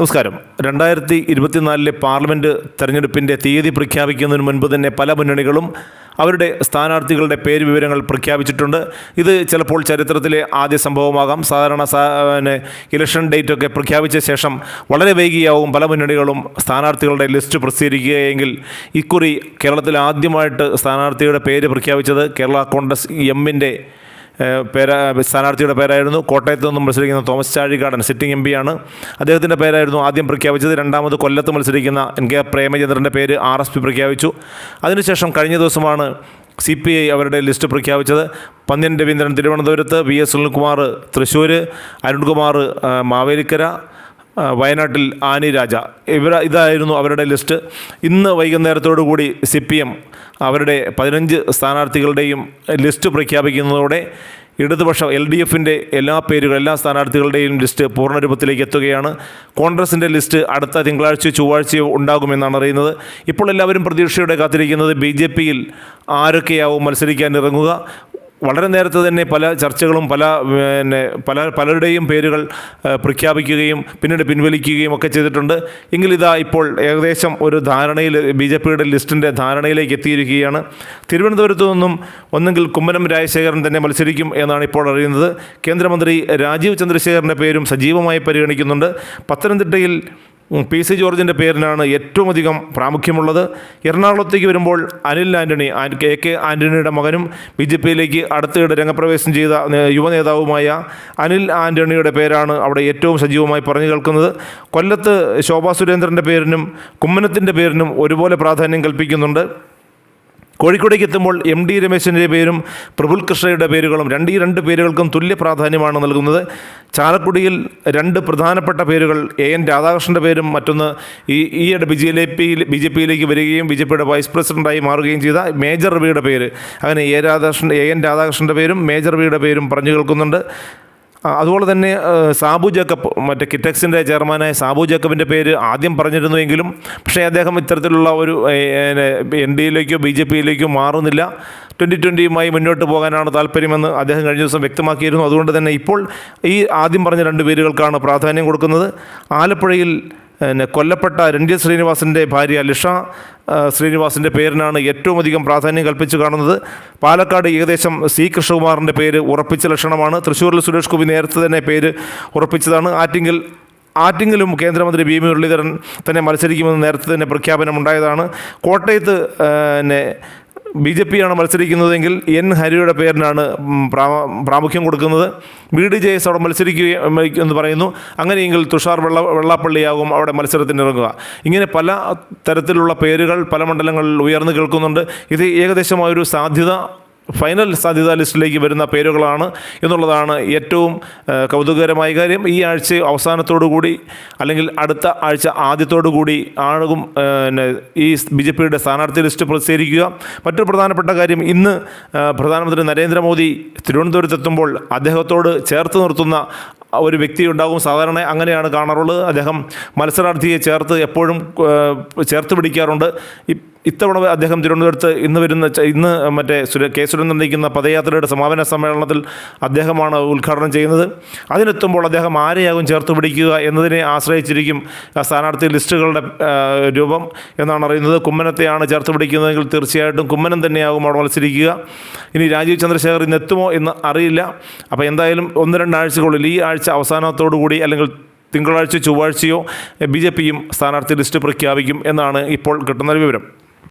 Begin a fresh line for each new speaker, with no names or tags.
നമസ്കാരം. രണ്ടായിരത്തി ഇരുപത്തിനാലിലെ പാർലമെന്റ് തെരഞ്ഞെടുപ്പിന്റെ തീയതി പ്രഖ്യാപിക്കുന്നതിന് മുൻപ് തന്നെ പല മുന്നണികളും അവരുടെ സ്ഥാനാർത്ഥികളുടെ പേര് വിവരങ്ങൾ പ്രഖ്യാപിച്ചിട്ടുണ്ട്. ഇത് ചിലപ്പോൾ ചരിത്രത്തിലെ ആദ്യ സംഭവമാകാം. സാധാരണ പിന്നെ ഇലക്ഷൻ ഡേറ്റ് ഒക്കെ പ്രഖ്യാപിച്ച ശേഷം വളരെ വൈകിയാവും പല മുന്നണികളും സ്ഥാനാർത്ഥികളുടെ ലിസ്റ്റ് പ്രസിദ്ധീകരിക്കുകയെങ്കിൽ ഇക്കുറി കേരളത്തിൽ ആദ്യമായിട്ട് സ്ഥാനാർത്ഥിയുടെ പേര് പ്രഖ്യാപിച്ചത് കേരള കോൺഗ്രസ് എമ്മിന്റെ പേര സ്ഥാനാർത്ഥിയുടെ പേരായിരുന്നു കോട്ടയത്ത് നിന്നും മത്സരിക്കുന്ന തോമസ് ചാഴികാടൻ സിറ്റിംഗ് എം പിയാണ് അദ്ദേഹത്തിന്റെ പേരായിരുന്നു ആദ്യം പ്രഖ്യാപിച്ചത്. രണ്ടാമത് കൊല്ലത്ത് മത്സരിക്കുന്ന എൻ കെ പ്രേമചന്ദ്രന്റെ പേര് ആർ എസ് പി പ്രഖ്യാപിച്ചു. അതിനുശേഷം കഴിഞ്ഞ ദിവസമാണ് സി പി ഐ അവരുടെ ലിസ്റ്റ് പ്രഖ്യാപിച്ചത്. പന്ന്യൻ രവീന്ദ്രൻ തിരുവനന്തപുരത്ത് വി എസ് സുനിൽകുമാർ തൃശ്ശൂർ അരുൺകുമാർ മാവേലിക്കര വയനാട്ടിൽ ആനി രാജ. ഇവർ ഇതായിരുന്നു അവരുടെ ലിസ്റ്റ്. ഇന്ന് വൈകുന്നേരത്തോടു കൂടി സി പി എം അവരുടെ പതിനഞ്ച് സ്ഥാനാർത്ഥികളുടെയും ലിസ്റ്റ് പ്രഖ്യാപിക്കുന്നതോടെ ഇടതുപക്ഷം എൽ ഡി എഫിന്റെ എല്ലാ പേരുകൾ എല്ലാ സ്ഥാനാർത്ഥികളുടെയും ലിസ്റ്റ് പൂർണരൂപത്തിലേക്ക് എത്തുകയാണ്. കോൺഗ്രസിന്റെ ലിസ്റ്റ് അടുത്ത തിങ്കളാഴ്ചയോ ചൊവ്വാഴ്ചയോ ഉണ്ടാകുമെന്നാണ് അറിയുന്നത്. ഇപ്പോൾ എല്ലാവരും പ്രതീക്ഷയോടെ കാത്തിരിക്കുന്നത് ബി ജെ പിയിൽ ആരൊക്കെയാവും മത്സരിക്കാൻ ഇറങ്ങുക. വളരെ നേരത്തെ തന്നെ പല ചർച്ചകളും പല പിന്നെ പല പലരുടെയും പേരുകൾ പ്രഖ്യാപിക്കുകയും പിന്നീട് പിൻവലിക്കുകയും ഒക്കെ ചെയ്തിട്ടുണ്ട്. എങ്കിലിതാ ഇപ്പോൾ ഏകദേശം ഒരു ധാരണയിൽ ബി ജെ പിയുടെ ലിസ്റ്റിന്റെ ധാരണയിലേക്ക് എത്തിയിരിക്കുകയാണ്. തിരുവനന്തപുരത്തു നിന്നും ഒന്നെങ്കിൽ കുമ്മനം രാജശേഖരൻ തന്നെ മത്സരിക്കും എന്നാണ് ഇപ്പോൾ അറിയുന്നത്. കേന്ദ്രമന്ത്രി രാജീവ് ചന്ദ്രശേഖരന്റെ പേരും സജീവമായി പരിഗണിക്കുന്നുണ്ട്. പത്തനംതിട്ടയിൽ പി സി ജോർജിന്റെ പേരിനാണ് ഏറ്റവും അധികം പ്രാമുഖ്യമുള്ളത്. എറണാകുളത്തേക്ക് വരുമ്പോൾ അനിൽ ആന്റണി ആൻ- കെ കെ ആന്റണിയുടെ മകനും ബി ജെ പിയിലേക്ക് അടുത്തിടെ രംഗപ്രവേശം ചെയ്ത യുവനേതാവുമായ അനിൽ ആന്റണിയുടെ പേരാണ് അവിടെ ഏറ്റവും സജീവമായി പറഞ്ഞു കേൾക്കുന്നത്. കൊല്ലത്ത് ശോഭാ സുരേന്ദ്രന്റെ പേരിനും കുമ്മനത്തിന്റെ പേരിനും ഒരുപോലെ പ്രാധാന്യം കൽപ്പിക്കുന്നുണ്ട്. കോഴിക്കോടേക്ക് എത്തുമ്പോൾ എം ഡി രമേശിന്റെ പേരും പ്രഫുൽ കൃഷ്ണയുടെ പേരുകളും രണ്ട് ഈ രണ്ട് പേരുകൾക്കും തുല്യ പ്രാധാന്യമാണ് നൽകുന്നത്. ചാലക്കുടിയിൽ രണ്ട് പ്രധാനപ്പെട്ട പേരുകൾ എ എൻ രാധാകൃഷ്ണന്റെ പേരും മറ്റൊന്ന് ഈ ഈയിടെ ബി ജെ പിയിൽ ബി ജെ പിയിലേക്ക് വരികയും ബി ജെ പിയുടെ വൈസ് പ്രസിഡന്റായി മാറുകയും ചെയ്ത മേജർ റബിയുടെ പേര്. അങ്ങനെ എ രാധാകൃഷ്ണൻ എ എൻ രാധാകൃഷ്ണന്റെ പേരും മേജർ റബിയുടെ പേരും പറഞ്ഞു കേൾക്കുന്നുണ്ട്. അതുപോലെ തന്നെ സാബു ജേക്കബ് മറ്റേ കിറ്റക്സിന്റെ ചെയർമാനായ സാബു ജേക്കബിന്റെ പേര് ആദ്യം പറഞ്ഞിരുന്നുവെങ്കിലും പക്ഷേ അദ്ദേഹം ഇത്തരത്തിലുള്ള ഒരു എൻ ഡി എയിലേക്കോ ബി ജെ പിയിലേക്കോ മാറുന്നില്ല. ട്വന്റി ട്വന്റിയുമായി മുന്നോട്ട് പോകാനാണ് താല്പര്യമെന്ന് അദ്ദേഹം കഴിഞ്ഞ ദിവസം വ്യക്തമാക്കിയിരുന്നു. അതുകൊണ്ട് തന്നെ ഇപ്പോൾ ഈ ആദ്യം പറഞ്ഞ രണ്ട് പേരുകൾക്കാണ് പ്രാധാന്യം കൊടുക്കുന്നത്. ആലപ്പുഴയിൽ കൊല്ലപ്പെട്ട രഞ്ജിത് ശ്രീനിവാസിന്റെ ഭാര്യ ലിഷ ശ്രീനിവാസിന്റെ പേരിനാണ് ഏറ്റവും അധികം പ്രാധാന്യം കൽപ്പിച്ചു കാണുന്നത്. പാലക്കാട് ഏകദേശം സി. കൃഷ്ണകുമാറിന്റെ പേര് ഉറപ്പിച്ച ലക്ഷണമാണ്. തൃശ്ശൂരിൽ സുരേഷ് ഗോപി നേരത്തെ തന്നെ പേര് ഉറപ്പിച്ചതാണ്. ആറ്റിങ്കിൽ ആറ്റിങ്ങിലും കേന്ദ്രമന്ത്രി വി. മുരളീധരൻ തന്നെ മത്സരിക്കുമെന്ന് നേരത്തെ തന്നെ പ്രഖ്യാപനമുണ്ടായതാണ്. കോട്ടയത്ത് ബി ജെ പിയാണ് മത്സരിക്കുന്നതെങ്കിൽ എൻ ഹരിയുടെ പേരിനാണ് പ്രാ- പ്രാമുഖ്യം കൊടുക്കുന്നത്. ബി ഡി ജെ എസ് അവിടെ മത്സരിക്കുക എന്ന് പറയുന്നു. അങ്ങനെയെങ്കിൽ തുഷാർ വെള്ള വെള്ളാപ്പള്ളിയാകും അവിടെ മത്സരത്തിനിറങ്ങുക. ഇങ്ങനെ പല തരത്തിലുള്ള പേരുകൾ പല മണ്ഡലങ്ങളിൽ ഉയർന്നു കേൾക്കുന്നുണ്ട്. ഇത് ഏകദേശമായൊരു സാധ്യത ഫൈനൽ സാധ്യതാ ലിസ്റ്റിലേക്ക് വരുന്ന പേരുകളാണ് എന്നുള്ളതാണ് ഏറ്റവും കൗതുകകരമായ കാര്യം. ഈ ആഴ്ച അവസാനത്തോടു കൂടി അല്ലെങ്കിൽ അടുത്ത ആഴ്ച ആദ്യത്തോടു കൂടി ആകും ഈ ബി ജെ പിയുടെ സ്ഥാനാർത്ഥി ലിസ്റ്റ് പ്രസിദ്ധീകരിക്കുക. മറ്റൊരു പ്രധാനപ്പെട്ട കാര്യം ഇന്ന് പ്രധാനമന്ത്രി നരേന്ദ്രമോദി തിരുവനന്തപുരത്തെത്തുമ്പോൾ അദ്ദേഹത്തോട് ചേർത്ത് നിർത്തുന്ന ഒരു വ്യക്തി ഉണ്ടാകും. സാധാരണ അങ്ങനെയാണ് കാണാറുള്ളത്. അദ്ദേഹം മത്സരാർത്ഥിയെ ചേർത്ത് എപ്പോഴും ചേർത്ത് പിടിക്കാറുണ്ട്. ഇത്തവണ അദ്ദേഹം തിരുവനന്തപുരത്ത് ഇന്ന് വരുന്ന ഇന്ന് മറ്റേ സുര കെ സുരേന്ദ്രൻ നയിക്കുന്ന പദയാത്രയുടെ സമാപന സമ്മേളനത്തിൽ അദ്ദേഹമാണ് ഉദ്ഘാടനം ചെയ്യുന്നത്. അതിനെത്തുമ്പോൾ അദ്ദേഹം ആരെയാകും ചേർത്ത് പിടിക്കുക എന്നതിനെ ആശ്രയിച്ചിരിക്കും സ്ഥാനാർത്ഥി ലിസ്റ്റുകളുടെ രൂപം എന്നാണ് അറിയുന്നത്. കുമ്മനത്തെയാണ് ചേർത്ത് പിടിക്കുന്നതെങ്കിൽ തീർച്ചയായിട്ടും കുമ്മനം തന്നെയാകും അവിടെ മത്സരിക്കുക. ഇനി രാജീവ് ചന്ദ്രശേഖർ ഇന്ന് എത്തുമോ എന്ന് അറിയില്ല. അപ്പോൾ എന്തായാലും ഒന്ന് രണ്ടാഴ്ചക്കുള്ളിൽ ഈ ആഴ്ച അവസാനത്തോടു കൂടി അല്ലെങ്കിൽ തിങ്കളാഴ്ച ചൊവ്വാഴ്ചയോ ബി ജെ പിയും സ്ഥാനാർത്ഥി ലിസ്റ്റ് പ്രഖ്യാപിക്കും എന്നാണ് ഇപ്പോൾ കിട്ടുന്ന വിവരം.